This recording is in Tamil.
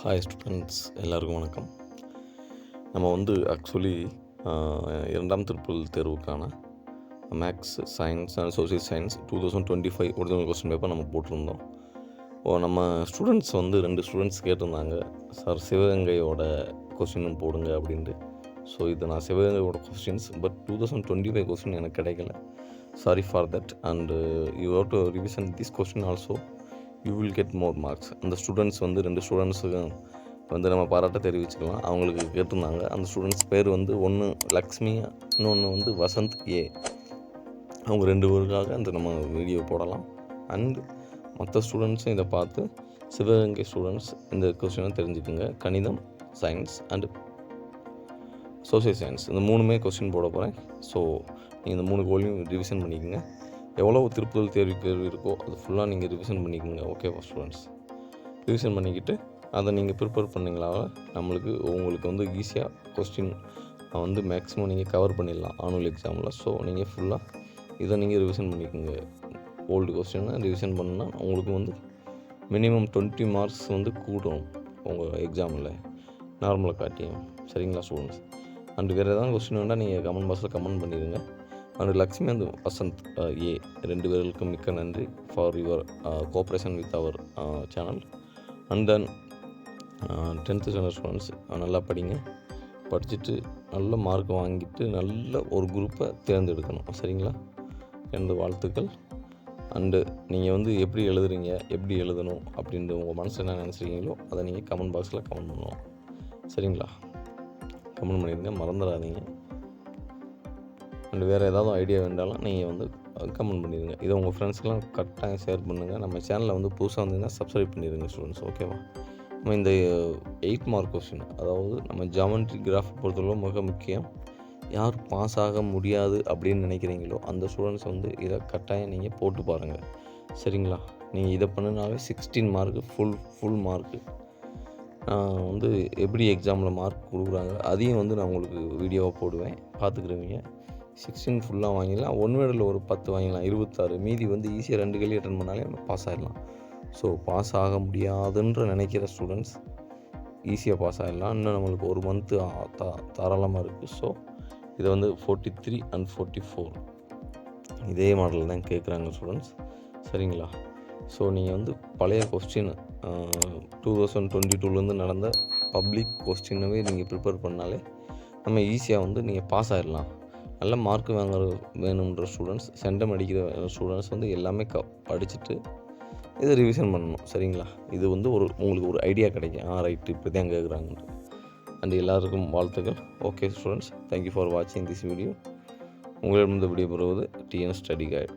ஹாய் ஸ்டூடெண்ட்ஸ் எல்லாருக்கும் வணக்கம். நம்ம வந்து ஆக்சுவலி இரண்டாம் திருப்பல் தேர்வுக்கான maths science and social science two thousand twenty five original question paper நம்ம போட்டிருந்தோம். ஓ நம்ம ஸ்டூடெண்ட்ஸ் வந்து ரெண்டு ஸ்டூடெண்ட்ஸ் கேட்டிருந்தாங்க. சார் சிவகங்கையோட கொஸ்டினும் போடுங்க அப்படின்ட்டு. ஸோ இது நான் சிவகங்கையோட questions but two thousand twenty five question எனக்கு கிடைக்கல. Sorry for that and you have to revision this question also you will get more marks அந்த ஸ்டூடெண்ட்ஸ் வந்து ரெண்டு ஸ்டூடெண்ட்ஸுக்கும் வந்து நம்ம பாராட்ட தெரிவிச்சுக்கலாம். அவங்களுக்கு கேட்டிருந்தாங்க. அந்த ஸ்டூடெண்ட்ஸ் பேர் வந்து ஒன்று லக்ஷ்மி இன்னொன்று வந்து வசந்த் ஏ. அவங்க ரெண்டு பேருக்காக அந்த நம்ம வீடியோ போடலாம். அண்ட் மற்ற ஸ்டூடெண்ட்ஸும் இதை பார்த்து சிவகங்கை ஸ்டூடெண்ட்ஸ் இந்த கொஸ்டினை தெரிஞ்சுக்குங்க. கணிதம் சயின்ஸ் அண்டு சோசியல் சயின்ஸ் இந்த மூணுமே கொஸ்டின் போட போகிறேன் ஸோ நீங்கள் இந்த மூணு கோலையும் ரிவிஷன் பண்ணிக்கோங்க. எவ்வளோ திருப்புதல் தேர்வு கேள்வி இருக்கோ அது ஃபுல்லாக நீங்கள் ரிவிஷன் பண்ணிக்கோங்க ஓகேவா ஸ்டூடெண்ட்ஸ் ரிவிஷன் பண்ணிக்கிட்டு அதை நீங்கள் ப்ரிப்பேர் பண்ணிங்களா? நம்மளுக்கு உங்களுக்கு வந்து ஈஸியாக கொஸ்டின் வந்து மேக்ஸிமம் நீங்கள் கவர் பண்ணிடலாம் ஆனுவல் எக்ஸாமில் ஸோ நீங்கள் ஃபுல்லாக இதை நீங்கள் ரிவிஷன் பண்ணிக்கோங்க. ஓல்டு கொஸ்டினை ரிவிஷன் பண்ணால் உங்களுக்கு வந்து மினிமம் டுவெண்ட்டி மார்க்ஸ் வந்து கூடும் உங்கள் எக்ஸாமில் நார்மலாக காட்டியும். சரிங்களா ஸ்டூடெண்ட்ஸ் அண்ட் வேறு ஏதாவது கொஸ்டின் வேண்டால் நீங்கள் கமெண்ட் பாக்ஸில் கமெண்ட் பண்ணிடுங்க. அண்ட் லக்ஷ்மி அண்ட் வசந்த் ஏ ரெண்டு பேர்களுக்கும் மிக்க நன்றி. For your cooperation with our channel and then tenth standard students நல்லா படிங்க. படிச்சுட்டு நல்ல மார்க் வாங்கிட்டு நல்ல ஒரு குரூப்பை தேர்ந்தெடுக்கணும். சரிங்களா? எனது வாழ்த்துக்கள். அண்டு நீங்கள் வந்து எப்படி எழுதுறீங்க? எப்படி எழுதணும்? அப்படின்ற உங்கள் மனசில் என்ன நினச்சிருக்கீங்களோ அதை நீங்கள் கமெண்ட் பாக்ஸில் கமெண்ட் பண்ணணும். சரிங்களா? கமெண்ட் பண்ணிடுங்க. மறந்துடாதீங்க. அண்ட் வேறு ஏதாவது ஐடியா வேண்டாலும் நீங்கள் வந்து கமெண்ட் பண்ணிடுங்க இதை உங்கள் ஃப்ரெண்ட்ஸ்க்கெலாம் கரெக்டாக ஷேர் பண்ணுங்கள் நம்ம சேனலில் வந்து புதுசாக வந்தீங்கன்னா சப்ஸ்கிரைப் பண்ணிடுங்க ஸ்டூடெண்ட்ஸ் ஓகேவா நம்ம இந்த எயிட் மார்க் கொஸ்டின் அதாவது நம்ம ஜாமெண்ட்ரி கிராஃப் பொறுத்தளவு மிக முக்கியம். யார் பாஸ் ஆக முடியாது அப்படின்னு நினைக்கிறீங்களோ அந்த ஸ்டூடெண்ட்ஸ் வந்து இதை கட்டாயம் நீங்கள் போட்டு பாருங்கள் சரிங்களா? நீங்கள் இதை பண்ணினாவே sixteen mark full full mark நான் வந்து எப்படி எக்ஸாமில் மார்க் கொடுக்குறாங்க அதையும் வந்து நான் உங்களுக்கு வீடியோவாக போடுவேன். பார்த்துக்குருவீங்க சிக்ஸ்டீன் ஃபுல்லாக வாங்கிடலாம். ஒன் வேர்டில் ஒரு பத்து வாங்கிடலாம். இருபத்தாறு. மீதி வந்து ஈஸியாக ரெண்டு கேள்வி அட்டன் பண்ணாலே நம்ம பாஸ் ஆகிடலாம் ஸோ பாஸ் ஆக முடியாதுன்ற நினைக்கிற ஸ்டூடெண்ட்ஸ் ஈஸியாக பாஸ் ஆகிடலாம் இன்னும் நம்மளுக்கு ஒரு மந்த்து தா தாராளமாக இருக்குது ஸோ இதை வந்து forty three and forty four இதே மாடலில் தான் கேட்குறாங்க ஸ்டூடெண்ட்ஸ் சரிங்களா? ஸோ நீங்கள் வந்து பழைய கொஸ்டின் டூ தௌசண்ட் டுவெண்ட்டி டூலேருந்து நடந்த பப்ளிக் கொஸ்டினவே நீங்கள் ப்ரிப்பேர் பண்ணாலே நம்ம ஈஸியாக வந்து நீங்கள் பாஸ் ஆகிடலாம் நல்ல மார்க் வாங்குற வேணுன்ற ஸ்டூடெண்ட்ஸ் சென்டம் அடிக்கிற ஸ்டூடெண்ட்ஸ் வந்து எல்லாமே க படிச்சுட்டு இதை ரிவிஷன் பண்ணணும். சரிங்களா? இது வந்து ஒரு உங்களுக்கு ஒரு ஐடியா கிடைக்கும். ஆ ரைட்டு இப்படி தான் கேட்குறாங்கன்ட்டு அண்ட் எல்லாருக்கும் வாழ்த்துக்கள். Okay students thank you for வாட்சிங் திஸ் வீடியோ உங்களிடம் இந்த வீடியோ பெறுவது டிஎன் ஸ்டடி கைட்